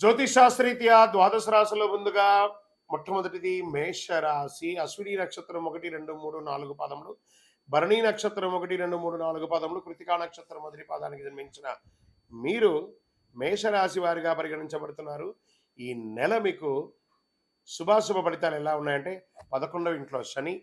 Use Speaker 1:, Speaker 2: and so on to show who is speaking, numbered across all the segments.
Speaker 1: జ్యోతిషాస్త్రీత్యా ద్వాదశ రాశిలో ముందుగా మొట్టమొదటిది మేషరాశి. అశ్విని నక్షత్రం ఒకటి రెండు మూడు నాలుగు పదములు. భరణి నక్షత్రం ఒకటి రెండు మూడు నాలుగు పదములు. కృతికా నక్షత్రం మొదటి పాదానికి జన్మించిన మీరు మేషరాశి వారిగా పరిగణించబడుతున్నారు. ఈ నెల మీకు శుభాశుభ ఫలితాలు ఎలా ఉన్నాయంటే పదకొండవ ఇంట్లో శని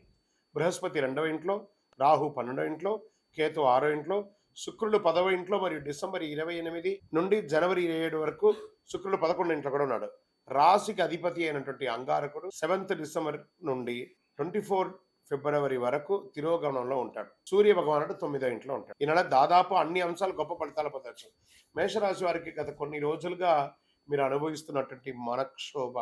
Speaker 1: బృహస్పతి రెండవ ఇంట్లో రాహు పన్నెండవ ఇంట్లో కేతు ఆరో ఇంట్లో శుక్రుడు పదవ ఇంట్లో మరియు డిసెంబర్ ఇరవై ఎనిమిది నుండి జనవరి ఇరవై ఏడు వరకు శుక్రుడు పదకొండు ఇంట్లో కూడా ఉన్నాడు. రాశికి అధిపతి అయినటువంటి అంగారకుడు సెవెంత్ డిసెంబర్ నుండి ట్వంటీ ఫోర్ ఫిబ్రవరి వరకు తిరోగమనంలో ఉంటాడు. సూర్య భగవానుడు తొమ్మిదో ఇంట్లో ఉంటాడు. ఈ నెల దాదాపు అన్ని అంశాలు గొప్ప ఫలితాలు పొందొచ్చు. మేషరాశి వారికి గత కొన్ని రోజులుగా మీరు అనుభవిస్తున్నటువంటి మనక్షోభ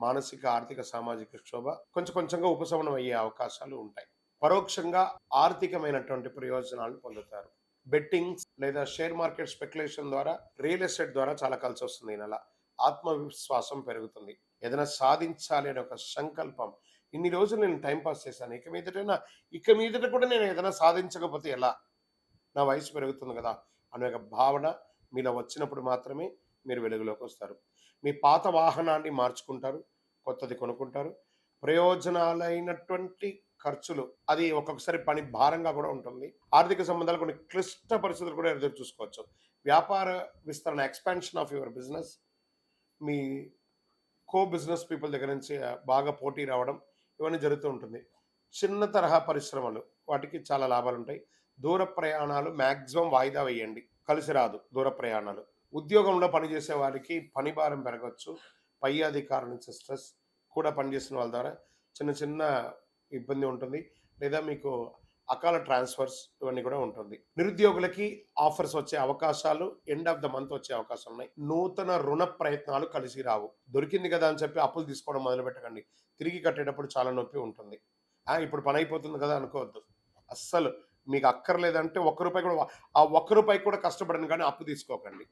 Speaker 1: మానసిక ఆర్థిక సామాజిక క్షోభ కొంచెం కొంచెంగా ఉపశమనం అయ్యే అవకాశాలు ఉంటాయి. పరోక్షంగా ఆర్థికమైనటువంటి ప్రయోజనాలు పొందుతారు. బెట్టింగ్స్ లేదా షేర్ మార్కెట్ స్పెక్యులేషన్ ద్వారా రియల్ ఎస్టేట్ ద్వారా చాలా కలిసి వస్తుంది ఈ నెల. ఆత్మవిశ్వాసం పెరుగుతుంది. ఏదైనా సాధించాలి అనే ఒక సంకల్పం. ఇన్ని రోజులు నేను టైంపాస్ చేశాను. ఇక మీదట ఇక మీదట కూడా నేను ఏదైనా సాధించకపోతే ఎలా? నా వయసు పెరుగుతుంది కదా అనే ఒక భావన మీలో వచ్చినప్పుడు మాత్రమే మీరు వెలుగులోకి వస్తారు. మీ పాత వాహనాన్ని మార్చుకుంటారు కొత్తది కొనుక్కుంటారు. ప్రయోజనాలైనటువంటి ఖర్చులు అది ఒక్కొక్కసారి పని భారంగా కూడా ఉంటుంది. ఆర్థిక సంబంధాలు కొన్ని క్లిష్ట పరిస్థితులు కూడా ఎదురు చూసుకోవచ్చు. వ్యాపార విస్తరణ ఎక్స్పాన్షన్ ఆఫ్ యువర్ బిజినెస్ మీ కో బిజినెస్ పీపుల్ దగ్గర నుంచి బాగా పోటీ రావడం ఇవన్నీ జరుగుతూ ఉంటుంది. చిన్న తరహా పరిశ్రమలు వాటికి చాలా లాభాలు ఉంటాయి. దూర ప్రయాణాలు మ్యాక్సిమం వాయిదా వేయండి. కలిసి రాదు దూర ప్రయాణాలు. ఉద్యోగంలో పనిచేసే వారికి పని భారం పెరగచ్చు పై అధికారుల నుంచి స్ట్రెస్ కూడా పనిచేసిన వాళ్ళ ద్వారా చిన్న చిన్న ఇబ్బంది ఉంటుంది. లేదా మీకు అకాల ట్రాన్స్ఫర్స్ ఇవన్నీ కూడా ఉంటుంది. నిరుద్యోగులకి ఆఫర్స్ వచ్చే అవకాశాలు ఎండ్ ఆఫ్ ద మంత్ వచ్చే అవకాశాలు ఉన్నాయి. నూతన రుణ ప్రయత్నాలు కలిసి రావు. దొరికింది కదా అని చెప్పి అప్పులు తీసుకోవడం మొదలు పెట్టకండి తిరిగి కట్టేటప్పుడు చాలా నొప్పి ఉంటుంది. ఇప్పుడు పని అయిపోతుంది కదా అనుకోవద్దు. అస్సలు మీకు అక్కర్లేదంటే ఒక్క రూపాయి కూడా ఆ ఒక్క రూపాయి కూడా కష్టపడను కానీ అప్పు తీసుకోకండి.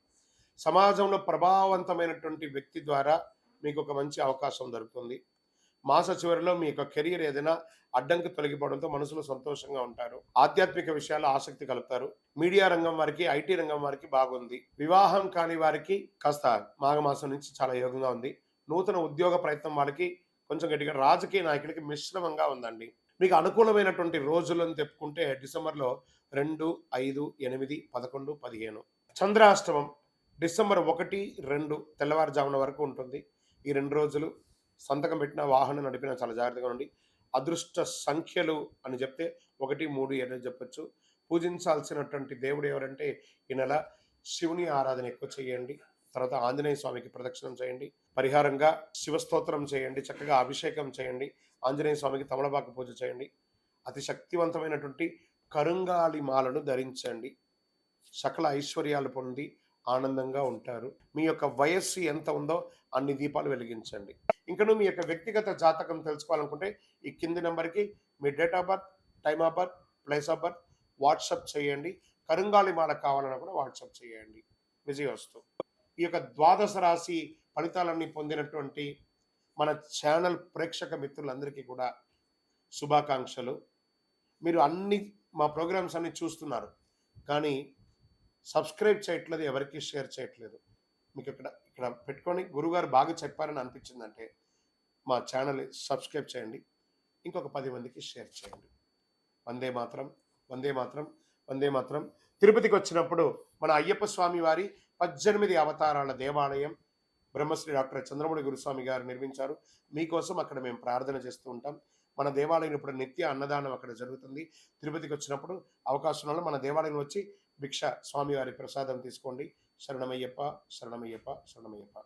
Speaker 1: సమాజంలో ప్రభావవంతమైనటువంటి వ్యక్తి ద్వారా మీకు ఒక మంచి అవకాశం దొరుకుతుంది. మాస చివరిలో మీ యొక్క కెరీర్ ఏదైనా అడ్డంకి తొలగిపోవడంతో మనసులో సంతోషంగా ఉంటారు. ఆధ్యాత్మిక విషయాల్లో ఆసక్తి కలుపుతారు. మీడియా రంగం వారికి ఐటీ రంగం వారికి బాగుంది. వివాహం కాని వారికి కాస్త మాఘమాసం నుంచి చాలా యోగంగా ఉంది. నూతన ఉద్యోగ ప్రయత్నం వాళ్ళకి కొంచెం గట్టిగా రాజకీయ నాయకులకి మిశ్రమంగా ఉందండి. మీకు అనుకూలమైనటువంటి రోజులను తెప్పుకుంటే డిసెంబర్లో రెండు ఐదు ఎనిమిది పదకొండు పదిహేను. చంద్రాష్టమం డిసెంబర్ ఒకటి రెండు తెల్లవారుజామున వరకు ఉంటుంది. ఈ రెండు రోజులు సంతకం పెట్టిన వాహనం నడిపిన చాలా జాగ్రత్తగా ఉండి అదృష్ట సంఖ్యలు అని చెప్తే ఒకటి మూడు ఏడు చెప్పొచ్చు. పూజించాల్సినటువంటి దేవుడు ఎవరంటే ఈ నెల శివుని ఆరాధన ఎక్కువ చేయండి. తర్వాత ఆంజనేయ స్వామికి ప్రదక్షిణం చేయండి. పరిహారంగా శివస్తోత్రం చేయండి. చక్కగా అభిషేకం చేయండి. ఆంజనేయ స్వామికి తమలపాకు పూజ చేయండి. అతి శక్తివంతమైనటువంటి కరుంగాలి మాలను ధరించండి. సకల ఐశ్వర్యాలు పొంది ఆనందంగా ఉంటారు. మీ యొక్క వయస్సు ఎంత ఉందో అన్ని దీపాలు వెలిగించండి. ఇంకను మీ యొక్క వ్యక్తిగత జాతకం తెలుసుకోవాలనుకుంటే ఈ కింది నెంబర్కి మీ date of birth time of birth place of birth WhatsApp చేయండి. కరుంగాలి మాల కావాలన్నా కూడా వాట్సప్ చేయండి. విజయవస్తు ఈ యొక్క ద్వాదశ రాశి ఫలితాలన్నీ పొందినటువంటి మన ఛానల్ ప్రేక్షక మిత్రులందరికీ కూడా శుభాకాంక్షలు. మీరు అన్ని మా ప్రోగ్రామ్స్ అన్ని చూస్తున్నారు. కానీ సబ్స్క్రైబ్ చేయట్లేదు ఎవరికి షేర్ చేయట్లేదు. మీకు ఇక్కడ ఇక్కడ పెట్టుకొని గురుగారు బాగా చెప్పారని అనిపించిందంటే మా ఛానల్ సబ్స్క్రైబ్ చేయండి. ఇంకొక పది మందికి షేర్ చేయండి. వందే మాత్రం వందే మాత్రం వందే మాత్రం. తిరుపతికి వచ్చినప్పుడు మన అయ్యప్ప స్వామి వారి పద్దెనిమిది అవతారాల దేవాలయం బ్రహ్మశ్రీ డాక్టర్ చంద్రమౌళి గురుస్వామి గారు నిర్మించారు. మీకోసం అక్కడ మేము ప్రార్థన చేస్తూ ఉంటాం. మన దేవాలయం ఇప్పుడు నిత్య అన్నదానం అక్కడ జరుగుతుంది. తిరుపతికి వచ్చినప్పుడు అవకాశం వల్ల మన దేవాలయం వచ్చి భిక్ష స్వామివారి ప్రసాదం తీసుకోండి. శరణమయ్యప్ప శరణమయ్యప్ప శరణమయ్యప్ప.